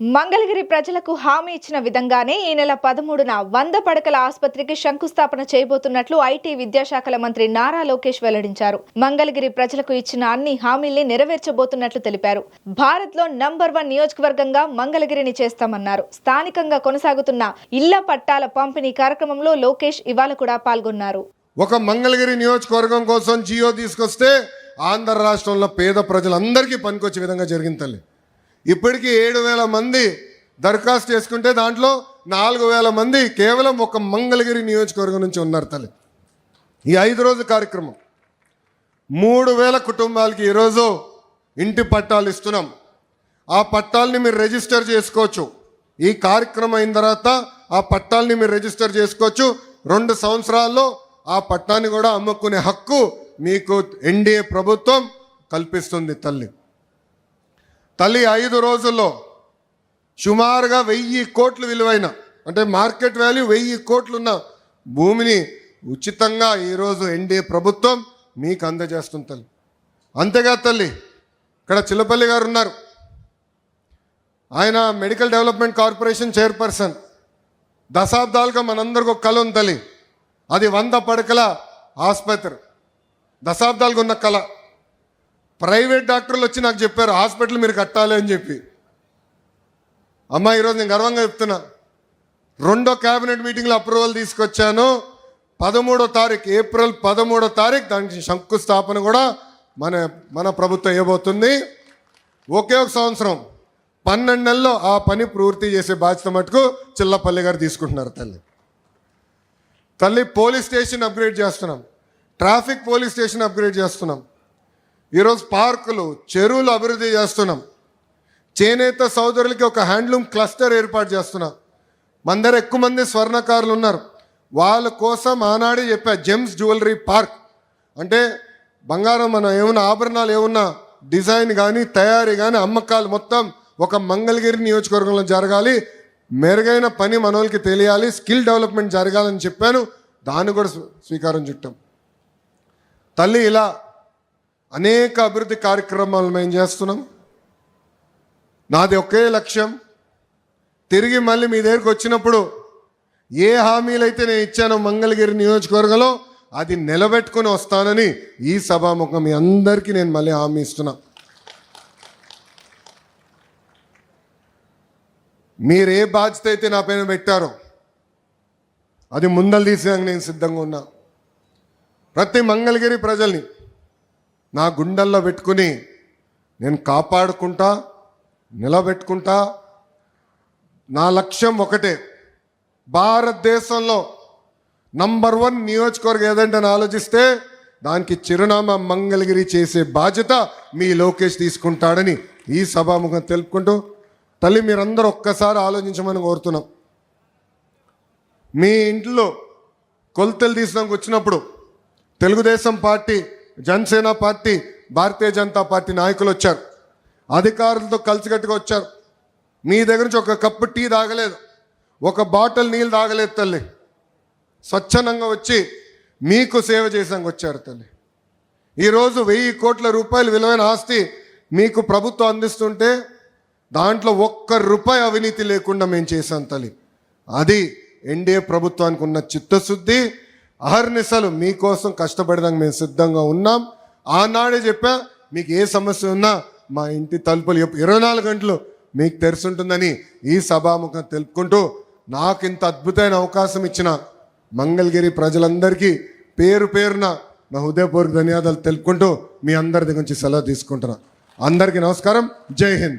మంగళగిరి ప్రజలకు హామీ ఇచ్చిన విధంగానే ఈ నెల పదమూడున వంద పడకల ఆసుపత్రికి శంకుస్థాపన చేయబోతున్నట్లు ఐటీ విద్యాశాఖల మంత్రి నారా లోకేష్ వెల్లడించారు. మంగళగిరి ప్రజలకు ఇచ్చిన అన్ని హామీల్ని నెరవేర్చబోతున్నట్లు తెలిపారు. భారత్లో నంబర్ వన్ నియోజకవర్గంగా మంగళగిరిని చేస్తామన్నారు. స్థానికంగా కొనసాగుతున్న ఇళ్ళ పట్టాల పంపిణీ కార్యక్రమంలో లోకేష్ ఇవాళ కూడా పాల్గొన్నారు. ఒక మంగళగిరి నియోజకవర్గం కోసం జియో తీసుకొస్తే ఆంధ్ర రాష్ట్రంలో పేద ప్రజలందరికీ పనికొచ్చే విధంగా జరిగింది తల్లి. ఇప్పటికీ ఏడు వేల మంది దరఖాస్తు చేసుకుంటే దాంట్లో నాలుగు వేల మంది కేవలం ఒక మంగళగిరి నియోజకవర్గం నుంచి ఉన్నారు తల్లి. ఈ ఐదు రోజు కార్యక్రమం. మూడు వేల కుటుంబాలకి ఈరోజు ఇంటి పట్టాలు ఇస్తున్నాం. ఆ పట్టాలని మీరు రిజిస్టర్ చేసుకోవచ్చు. ఈ కార్యక్రమం అయిన తర్వాత ఆ పట్టాలని మీరు రిజిస్టర్ చేసుకోవచ్చు. రెండు సంవత్సరాల్లో ఆ పట్టాన్ని కూడా అమ్ముకునే హక్కు మీకు ఎన్డీఏ ప్రభుత్వం కల్పిస్తుంది తల్లి. తల్లి ఐదు రోజుల్లో సుమారుగా వెయ్యి కోట్లు విలువైన అంటే మార్కెట్ వాల్యూ వెయ్యి కోట్లున్న భూమిని ఉచితంగా ఈరోజు ఎన్డీఏ ప్రభుత్వం మీకు అందజేస్తుంది తల్లి. అంతేకాదు తల్లి ఇక్కడ చిల్లపల్లి గారు ఉన్నారు. ఆయన మెడికల్ డెవలప్మెంట్ కార్పొరేషన్ చైర్పర్సన్. దశాబ్దాలుగా మనందరికి ఒక కళ ఉంది తల్లి. అది వంద పడకల ఆసుపత్రి. దశాబ్దాలుగా ఉన్న కళ ప్రైవేట్ డాక్టర్లు వచ్చి నాకు చెప్పారు హాస్పిటల్ మీరు కట్టాలి అని చెప్పి. అమ్మా ఈరోజు నేను గర్వంగా చెప్తున్నా. రెండో క్యాబినెట్ మీటింగ్లో అప్రూవల్ తీసుకొచ్చాను. పదమూడో తారీఖు ఏప్రిల్ పదమూడో తారీఖు దానికి శంకుస్థాపన కూడా మన మన ప్రభుత్వం ఇవ్వబోతుంది. ఒకే ఒక సంవత్సరం పన్నెండు నెలల్లో ఆ పని పూర్తి చేసే బాధ్యత మటుకు చిల్లపల్లి గారు తీసుకుంటున్నారు తల్లి. తల్లి పోలీస్ స్టేషన్ అప్గ్రేడ్ చేస్తున్నాం. ట్రాఫిక్ పోలీస్ స్టేషన్ అప్గ్రేడ్ చేస్తున్నాం. ఈరోజు పార్కులు చెరువులు అభివృద్ధి చేస్తున్నాం. చేనేత సోదరులకి ఒక హ్యాండ్లూమ్ క్లస్టర్ ఏర్పాటు చేస్తున్నాం. మందర ఎక్కువ మంది స్వర్ణకారులు ఉన్నారు. వాళ్ళ కోసం ఆనాడే చెప్పా జెమ్స్ జ్యువెలరీ పార్క్. అంటే బంగారం మన ఏమన్నా ఆభరణాలు ఏమన్నా డిజైన్ కానీ తయారీ కానీ అమ్మకాలు మొత్తం ఒక మంగళగిరి నియోజకవర్గంలో జరగాలి. మెరుగైన పని మనోళ్ళకి తెలియాలి. స్కిల్ డెవలప్మెంట్ జరగాలని చెప్పాను. దాన్ని కూడా స్వీకారం చుట్టాం. తల్లి ఇలా అనేక అభివృద్ధి కార్యక్రమాలు మేము చేస్తున్నాం. నాది ఒకే లక్ష్యం. తిరిగి మళ్ళీ మీ దగ్గరికి వచ్చినప్పుడు ఏ హామీలు అయితే నేను ఇచ్చానో మంగళగిరి నియోజకవర్గంలో అది నిలబెట్టుకుని వస్తానని ఈ సభాముఖం మీ అందరికీ నేను మళ్ళీ హామీ ఇస్తున్నా. మీరు ఏ బాధ్యత అయితే నా పైన పెట్టారో అది ముందలు తీసేందుకు నేను సిద్ధంగా ఉన్నా. ప్రతి మంగళగిరి ప్రజల్ని నా గుండెల్లో పెట్టుకుని నేను కాపాడుకుంటా నిలబెట్టుకుంటా. నా లక్ష్యం ఒకటే భారతదేశంలో నంబర్ వన్ నియోజకవర్గం ఏదంటే అని ఆలోచిస్తే దానికి చిరునామా మంగళగిరి చేసే బాధ్యత మీ లోకేష్ తీసుకుంటాడని ఈ సభాముఖం తెలుపుకుంటూ తల్లి మీరందరూ ఒక్కసారి ఆలోచించమని కోరుతున్నాం. మీ ఇంట్లో కొలతలు తీసినాక వచ్చినప్పుడు Telugu Desam party Janasena party Bharatiya Janata party నాయకులు వచ్చారు. అధికారులతో కలిసికట్టుగా వచ్చారు. మీ దగ్గర నుంచి ఒక కప్పు టీ తాగలేదు. ఒక బాటిల్ నీళ్ళు తాగలేదు తల్లి. స్వచ్ఛందంగా వచ్చి మీకు సేవ చేసాక వచ్చారు తల్లి. ఈరోజు వెయ్యి కోట్ల రూపాయలు విలువైన ఆస్తి మీకు ప్రభుత్వం అందిస్తుంటే దాంట్లో ఒక్క రూపాయి అవినీతి లేకుండా మేము చేశాం తల్లి. అది ఎన్డీఏ ప్రభుత్వానికి ఉన్న చిత్తశుద్ధి అహర్నిశలు మీకోసం కష్టపడడానికి మేము సిద్ధంగా ఉన్నాం. ఆనాడే చెప్పా మీకు ఏ సమస్య ఉన్నా మా ఇంటి తలుపులు ఇరవై నాలుగు గంటలు మీకు తెరుచుంటుందని ఈ సభాముఖం తెలుపుకుంటూ నాకు ఇంత అద్భుతమైన అవకాశం ఇచ్చిన మంగళగిరి ప్రజలందరికీ పేరు పేరున నా హృదయపూర్వక ధన్యవాదాలు తెలుపుకుంటూ మీ అందరి దగ్గర నుంచి సెలవు తీసుకుంటున్నా. అందరికీ నమస్కారం. జై హింద్.